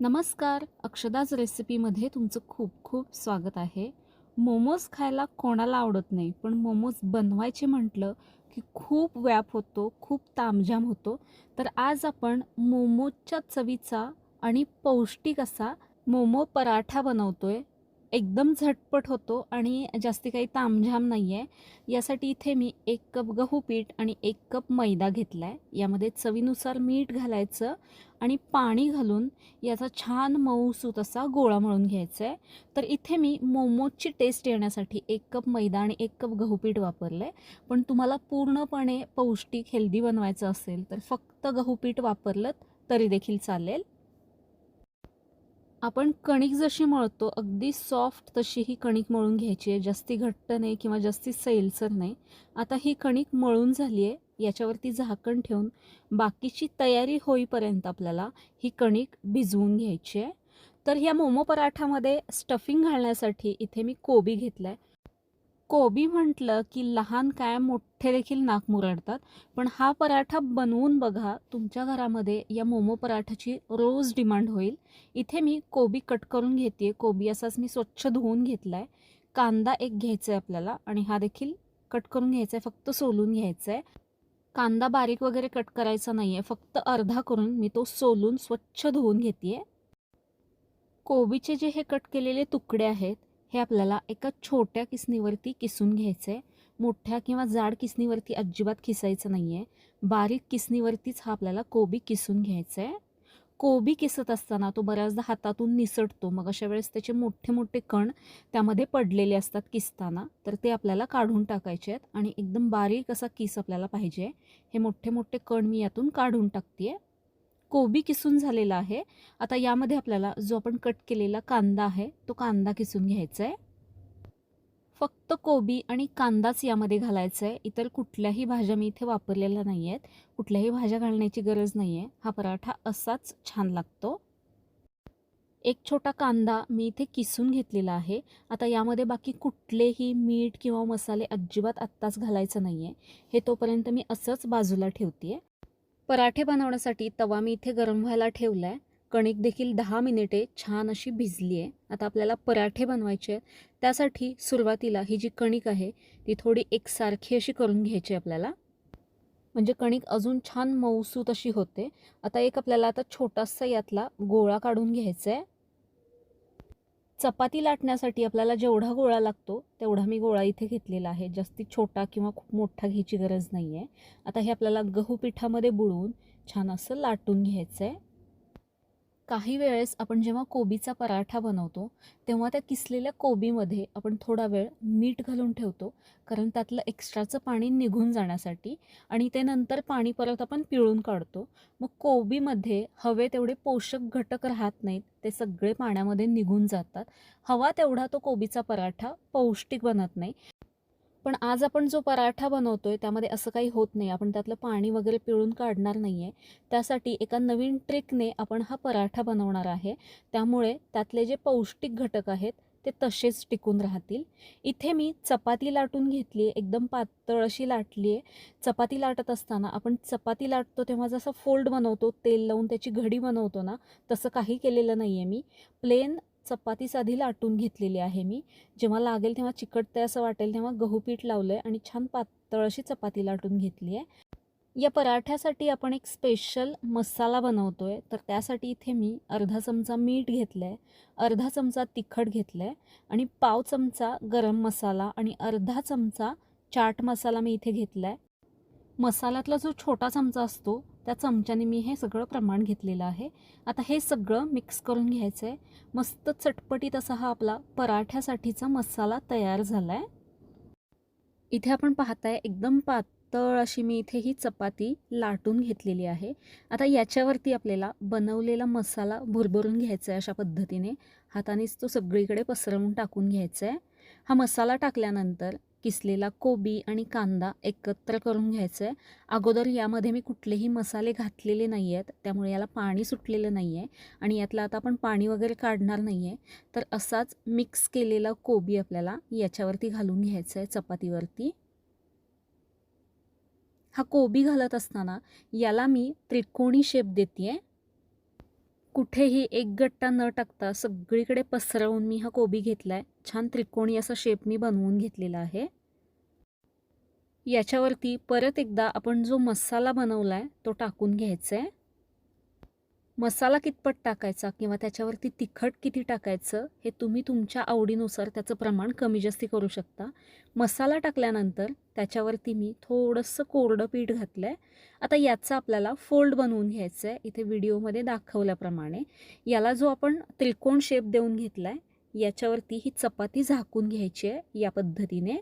नमस्कार. अक्षदाज रेसिपीमध्ये तुमचं खूप खूप स्वागत आहे. मोमोज खायला कोणाला आवडत नाही पण मोमोज बनवायचे म्हटलं की खूप व्याप होतो खूप तामझाम होतो. तर आज आपण मोमोजच्या चवीचा आणि पौष्टिक असा मोमो पराठा बनवतो आहे एकदम झटपट होतो आणि जास्ती काही तामझाम नाही आहे यासाठी इथे मी एक कप गहू पीठ आणि एक कप मैदा घेतला आहे यामध्ये चवीनुसार मीठ घालायचं आणि पाणी घालून याचा छान मऊसूत असा गोळा मळून घ्यायचा आहे तर इथे मी मोमोजची टेस्ट येण्यासाठी एक कप मैदा आणि एक कप गहू पीठ वापरलं आहे पण तुम्हाला पूर्णपणे पौष्टिक हेल्दी बनवायचं असेल तर फक्त गहू पीठ वापरलं तरी देखील चालेल. आपण कणिक जशी मळतो अगदी सॉफ्ट तशी ही कणिक मळून घ्यायची आहे. जास्ती घट्ट नाही किंवा जास्ती सैलसर नाही. आता ही कणिक मळून झाली आहे. याच्यावरती झाकण ठेवून बाकीची तयारी होईपर्यंत आपल्याला ही कणिक भिजवून घ्यायची आहे. तर ह्या मोमो पराठामध्ये स्टफिंग घालण्यासाठी इथे मी कोबी घेतला आहे कोबी म्हटलं की लहान काय मोठे देखील नाक मुरडतात. पण हा पराठा बनवून बघा तुमच्या घरामध्ये या मोमो पराठाची रोज डिमांड होईल. इथे मी कोबी कट करून घेते कोबी असाच मी स्वच्छ धुवून घेतला आहे कांदा एक घ्यायचा आहे आपल्याला आणि हा देखील कट करून घ्यायचा आहे फक्त सोलून घ्यायचा आहे कांदा बारीक वगैरे कट करायचा नाही आहे फक्त अर्धा करून मी तो सोलून स्वच्छ धुवून घेते कोबीचे जे हे कट केलेले तुकडे आहेत हे आपल्याला एका छोट्या किसणीवरती किसून घ्यायचं आहे मोठ्या किंवा जाड किसणीवरती अजिबात किसायचं नाही आहे बारीक किसणीवरतीच हा आपल्याला कोबी किसून घ्यायचा आहे कोबी किसत असताना तो बऱ्याचदा हातातून निसटतो. मग अशा वेळेस त्याचे मोठे मोठे कण त्यामध्ये पडलेले असतात किसताना. तर ते आपल्याला काढून टाकायचे आहेत. आणि एकदम बारीक असा किस आपल्याला पाहिजे. हे मोठे मोठे कण मी यातून काढून टाकते कोबी किसून झालेला आहे. आता यामध्ये आपल्याला जो आपण कट केलेला कांदा आहे तो कांदा किसून घ्यायचा आहे फक्त कोबी आणि कांदाच यामध्ये घालायचा आहे इतर कुठल्याही भाज्या मी इथे वापरलेल्या नाही आहेत कुठल्याही भाज्या घालण्याची गरज नाही आहे हा पराठा असाच छान लागतो. एक छोटा कांदा मी इथे किसून घेतलेला आहे. आता यामध्ये बाकी कुठलेही मीठ किंवा मसाले अजिबात आत्ताच घालायचं नाही आहे हे तोपर्यंत मी असंच बाजूला ठेवते पराठे बनवण्यासाठी तवा मी इथे गरम व्हायला ठेवला आहे कणिक देखील दहा मिनिटे छान अशी भिजली आहे आता आपल्याला पराठे बनवायचे आहेत. त्यासाठी सुरुवातीला ही जी कणिक आहे ती थोडी एकसारखी अशी करून घ्यायची आपल्याला. म्हणजे कणिक अजून छान मऊसूत अशी होते. आता एक आपल्याला आता छोटासा यातला गोळा काढून घ्यायचा आहे चपाती लाटण्यासाठी आपल्याला जेवढा गोळा लागतो तेवढा मी गोळा इथे घेतलेला आहे. जास्ती छोटा किंवा खूप मोठा घ्यायची गरज नाही आहे आता हे आपल्याला गहू पिठामध्ये बुडवून छान असं लाटून घ्यायचं आहे काही वेळेस आपण जेव्हा कोबीचा पराठा बनवतो तेव्हा त्या किसलेल्या कोबीमध्ये आपण थोडा वेळ मीठ घालून ठेवतो कारण त्यातलं एक्स्ट्राचं पाणी निघून जाण्यासाठी आणि ते नंतर पाणी परत आपण पिळून काढतो. मग कोबीमध्ये हवे तेवढे पोषक घटक राहत नाहीत ते सगळे पाण्यामध्ये निघून जातात. हवा तेवढा तो कोबीचा पराठा पौष्टिक बनत नाही. पण आज आपण जो पराठा बनवतोय त्यामध्ये असं काही होत नाही. आपण त्यातलं पाणी वगैरे पिळून काढणार नाही आहे त्यासाठी एका नवीन ट्रिकने आपण हा पराठा बनवणार आहे. त्यामुळे त्यातले जे पौष्टिक घटक आहेत ते तसेच टिकून राहतील. इथे मी चपाती लाटून घेतली आहे एकदम पातळ अशी लाटली आहे चपाती लाटत असताना आपण चपाती लाटतो तेव्हा जसं फोल्ड बनवतो तेल लावून त्याची घडी बनवतो ना तसं काही केलेलं नाही आहे मी. प्लेन चपाती साधी लाटून घेतलेली आहे मी. जेव्हा लागेल तेव्हा चिकटते असं वाटेल तेव्हा गहू पीठ लावलं आहे आणि छान पातळ अशी चपाती लाटून घेतली आहे. या पराठ्यासाठी आपण एक स्पेशल मसाला बनवतो आहे तर त्यासाठी इथे मी अर्धा चमचा मीठ घेतलं आहे अर्धा चमचा तिखट घेतलं आहे आणि पाव चमचा गरम मसाला आणि अर्धा चमचा चाट मसाला मी इथे घेतला आहे मसाल्यातला जो छोटा चमचा असतो त्या चमच्याने मी हे सगळं प्रमाण घेतलेलं आहे. आता हे सगळं मिक्स करून घ्यायचं आहे मस्त चटपटीत असा हा आपला पराठ्यासाठीचा मसाला तयार झाला आहे इथे आपण पाहताय एकदम पातळ अशी मी इथे ही चपाती लाटून घेतलेली आहे. आता याच्यावरती आपल्याला बनवलेला मसाला भुरभरून घ्यायचा आहे अशा पद्धतीने. हातानेच तो सगळीकडे पसरवून टाकून घ्यायचा आहे हा मसाला टाकल्यानंतर किसलेला कोबी आणि कांदा एकत्र करून घ्यायचं आहे अगोदर यामध्ये मी कुठलेही मसाले घातलेले नाही आहेत त्यामुळे याला पाणी सुटलेलं नाही आहे आणि यातलं आता आपण पाणी वगैरे काढणार नाही आहे तर असाच मिक्स केलेला कोबी आपल्याला याच्यावरती घालून घ्यायचा आहे चपातीवरती. हा कोबी घालत असताना याला मी त्रिकोणी शेप देते आहे कुठेही एक गट्टा न टाकता सगळीकडे पसरवून मी हा कोबी घेतला आहे छान त्रिकोणी असा शेप मी बनवून घेतलेला आहे. याच्यावरती परत एकदा आपण जो मसाला बनवला आहे तो टाकून घ्यायचा आहे मसाला कितपत टाकायचा किंवा त्याच्यावरती तिखट किती टाकायचं हे तुम्ही तुमच्या आवडीनुसार त्याचं प्रमाण कमी जास्ती करू शकता. मसाला टाकल्यानंतर त्याच्यावरती मी थोडंसं कोरडं पीठ घातलं आहे आता याचा आपल्याला फोल्ड बनवून घ्यायचं आहे इथे व्हिडिओमध्ये दाखवल्याप्रमाणे. याला जो आपण त्रिकोण शेप देऊन घेतला आहे याच्यावरती ही चपाती झाकून घ्यायची आहे या पद्धतीने.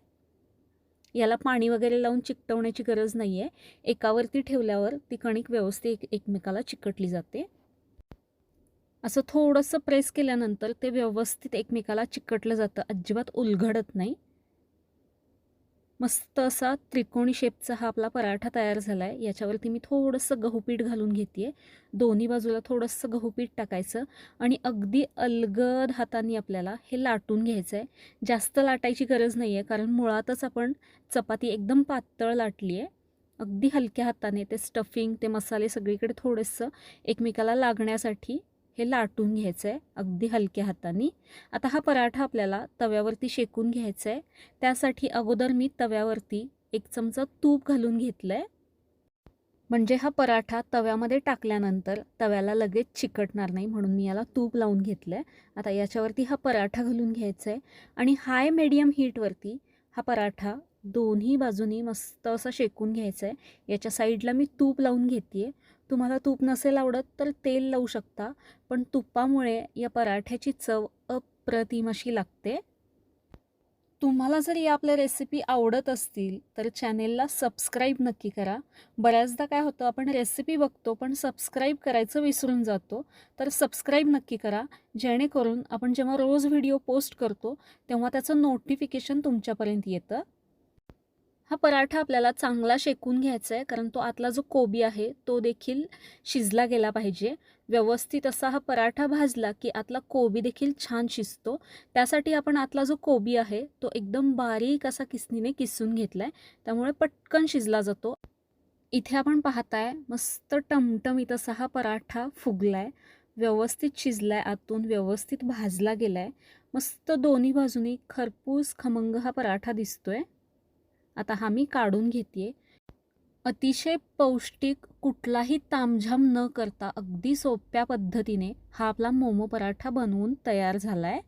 याला पाणी वगैरे लावून चिकटवण्याची गरज नाही आहे एकावरती ठेवल्यावर ती कणिक व्यवस्थित एक एकमेकाला चिकटली जाते. असं थोडंसं प्रेस केल्यानंतर ते व्यवस्थित एकमेकाला चिकटलं जातं. अजिबात उलघडत नाही. मस्त असा त्रिकोणी शेपचा हा आपला पराठा तयार झाला आहे याच्यावरती मी थोडंसं गहूपीठ घालून घेते दोन्ही बाजूला थोडंसं गहूपीठ टाकायचं आणि अगदी अलगद हाताने आपल्याला हे लाटून घ्यायचं आहे जास्त लाटायची गरज नाही आहे कारण मुळातच आपण चपाती एकदम पातळ लाटली आहे अगदी हलक्या हाताने ते स्टफिंग ते मसाले सगळीकडे थोडंसं एकमेकाला लागण्यासाठी हे लाटून घ्यायचं आहे अगदी हलक्या हाताने. आता हा पराठा आपल्याला तव्यावरती शेकून घ्यायचा आहे त्यासाठी अगोदर मी तव्यावरती एक चमचा तूप घालून घेतलं आहे म्हणजे हा पराठा तव्यामध्ये टाकल्यानंतर तव्याला लगेच चिकटणार नाही म्हणून मी याला तूप लावून घेतलं आहे आता याच्यावरती हा पराठा घालून घ्यायचा आहे आणि हाय मीडियम हीटवरती हा पराठा दोन्ही बाजूनी मस्त असा शेकून घ्यायचा आहे याच्या साईडला मी तूप लावून घेते तुम्हाला तूप नसेल आवडत तर तेल लावू शकता पण तुपामुळे या पराठ्याची चव अप्रतिम अशी लागते. तुम्हाला जर या आपल्या रेसिपी आवडत असतील तर चॅनेलला सबस्क्राईब नक्की करा. बऱ्याचदा काय होतं आपण रेसिपी बघतो पण सबस्क्राईब करायचं विसरून जातो तर सबस्क्राईब नक्की करा. जेणेकरून आपण जेव्हा रोज व्हिडिओ पोस्ट करतो तेव्हा त्याचं नोटिफिकेशन तुमच्यापर्यंत येतं. हा पराठा आपल्याला चांगला शेकून घ्यायचा आहे कारण तो आतला जो कोबी आहे तो देखील शिजला गेला पाहिजे. व्यवस्थित असा हा पराठा भाजला की आतला कोबी देखील छान शिजतो. त्यासाठी आपण आतला जो कोबी आहे तो एकदम बारीक असा किसनीने किसून घेतला आहे त्यामुळे पटकन शिजला जातो. इथे आपण पाहताय मस्त टमटमीत असा हा पराठा फुगला आहे व्यवस्थित शिजला आहे आतून व्यवस्थित भाजला गेला आहे मस्त दोन्ही बाजूनी खरपूस खमंग हा पराठा दिसतोय. आता हा मी काढून घेते अतिशय पौष्टिक कुठलाही तामझाम न करता अगदी सोप्या पद्धतीने हा आपला मोमो पराठा बनवून तयार झाला आहे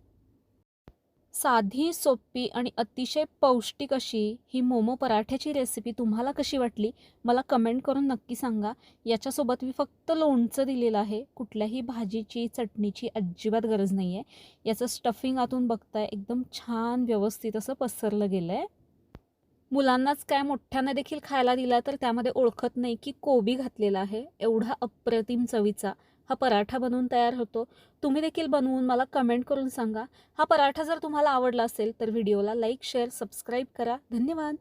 साधी सोपी आणि अतिशय पौष्टिक अशी ही मोमो पराठ्याची रेसिपी तुम्हाला कशी वाटली? मला कमेंट करून नक्की सांगा. याच्यासोबत मी फक्त लोणचं दिलेलं आहे. कुठल्याही भाजीची चटणीची अजिबात गरज नाही आहे याचं स्टफिंग आतून बघताय. एकदम छान व्यवस्थित असं पसरलं गेलं आहे मुलांनाच काय मोठ्यांना देखील खायला दिला तर त्यामध्ये ओळखत नाही की कोबी घातलेला आहे. एवढा अप्रतिम चवीचा हा पराठा बनवून तयार होतो. तुम्ही देखील बनवून मला कमेंट करून सांगा. हा पराठा जर तुम्हाला आवडला असेल तर व्हिडिओला लाईक शेअर सबस्क्राईब करा. धन्यवाद.